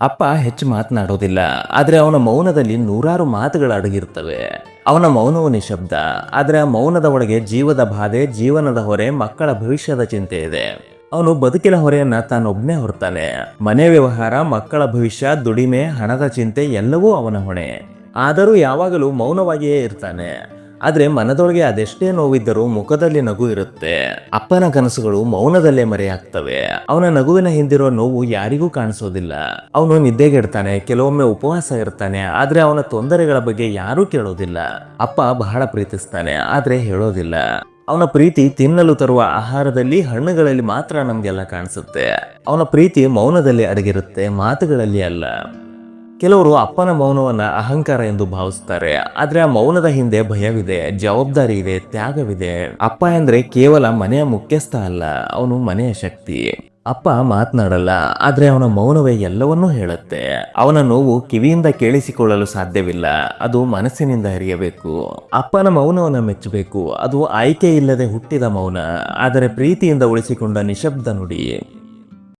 ಅಪ್ಪ ಹೆಚ್ಚು ಮಾತನಾಡೋದಿಲ್ಲ ಆದರೆ ಅವನ ಮೌನದಲ್ಲಿ ನೂರಾರು ಮಾತುಗಳು ಅಡಗಿರ್ತವೆ ಅವನ ಮೌನವು ನಿಶಬ್ದ, ಆದರೆ ಆ ಮೌನದ ಒಳಗೆ ಜೀವದ ಬಾಧೆ, ಜೀವನದ ಹೊರೆ, ಮಕ್ಕಳ ಭವಿಷ್ಯದ ಚಿಂತೆ ಇದೆ. ಅವನು ಬದುಕಿನ ಹೊರೆಯನ್ನ ತಾನೊಬ್ನೇ ಹೊರ್ತಾನೆ. ಮನೆ ವ್ಯವಹಾರ, ಮಕ್ಕಳ ಭವಿಷ್ಯ, ದುಡಿಮೆ, ಹಣದ ಚಿಂತೆ ಎಲ್ಲವೂ ಅವನ ಹೊಣೆ. ಆದರೂ ಯಾವಾಗಲೂ ಮೌನವಾಗಿಯೇ ಇರ್ತಾನೆ. ಆದ್ರೆ ಮನದೊಳಗೆ ಅದೆಷ್ಟೇ ನೋವಿದ್ದರೂ ಮುಖದಲ್ಲಿ ನಗು ಇರುತ್ತೆ. ಅಪ್ಪನ ಕನಸುಗಳು ಮೌನದಲ್ಲೇ ಮರೆಯಾಗ್ತವೆ. ಅವನ ನಗುವಿನ ಹಿಂದಿರೋ ನೋವು ಯಾರಿಗೂ ಕಾಣಿಸೋದಿಲ್ಲ. ಅವನು ನಿದ್ದೆಗೆಡ್ತಾನೆ ಕೆಲವೊಮ್ಮೆ ಉಪವಾಸ ಇರ್ತಾನೆ, ಆದ್ರೆ ಅವನ ತೊಂದರೆಗಳ ಬಗ್ಗೆ ಯಾರೂ ಕೇಳೋದಿಲ್ಲ. ಅಪ್ಪ ಬಹಳ ಪ್ರೀತಿಸ್ತಾನೆ, ಆದ್ರೆ ಹೇಳೋದಿಲ್ಲ. ಅವನ ಪ್ರೀತಿ ತಿನ್ನಲು ತರುವ ಆಹಾರದಲ್ಲಿ ಹಣ್ಣುಗಳಲ್ಲಿ ಮಾತ್ರ ನಮಗೆಲ್ಲ ಕಾಣಿಸುತ್ತೆ. ಅವನ ಪ್ರೀತಿ ಮೌನದಲ್ಲಿ ಅಡಗಿರುತ್ತೆ, ಮಾತುಗಳಲ್ಲಿ ಅಲ್ಲ. ಕೆಲವರು ಅಪ್ಪನ ಮೌನವನ್ನ ಅಹಂಕಾರ ಎಂದು ಭಾವಿಸ್ತಾರೆ. ಆದ್ರೆ ಆ ಮೌನದ ಹಿಂದೆ ಭಯವಿದೆ, ಜವಾಬ್ದಾರಿ ಇದೆ, ತ್ಯಾಗವಿದೆ. ಅಪ್ಪ ಅಂದ್ರೆ ಕೇವಲ ಮನೆಯ ಮುಖ್ಯಸ್ಥ ಅಲ್ಲ, ಅವನು ಮನೆಯ ಶಕ್ತಿ. ಅಪ್ಪ ಮಾತನಾಡಲ್ಲ, ಆದ್ರೆ ಅವನ ಮೌನವೇ ಎಲ್ಲವನ್ನೂ ಹೇಳುತ್ತೆ. ಅವನ ನೋವು ಕಿವಿಯಿಂದ ಕೇಳಿಸಿಕೊಳ್ಳಲು ಸಾಧ್ಯವಿಲ್ಲ, ಅದು ಮನಸ್ಸಿನಿಂದ ಹರಿಯಬೇಕು. ಅಪ್ಪನ ಮೌನವನ್ನ ಮೆಚ್ಚಬೇಕು, ಅದು ಆಯ್ಕೆ ಇಲ್ಲದೆ ಹುಟ್ಟಿದ ಮೌನ, ಆದರೆ ಪ್ರೀತಿಯಿಂದ ಉಳಿಸಿಕೊಂಡ ನಿಶಬ್ದ ನುಡಿ.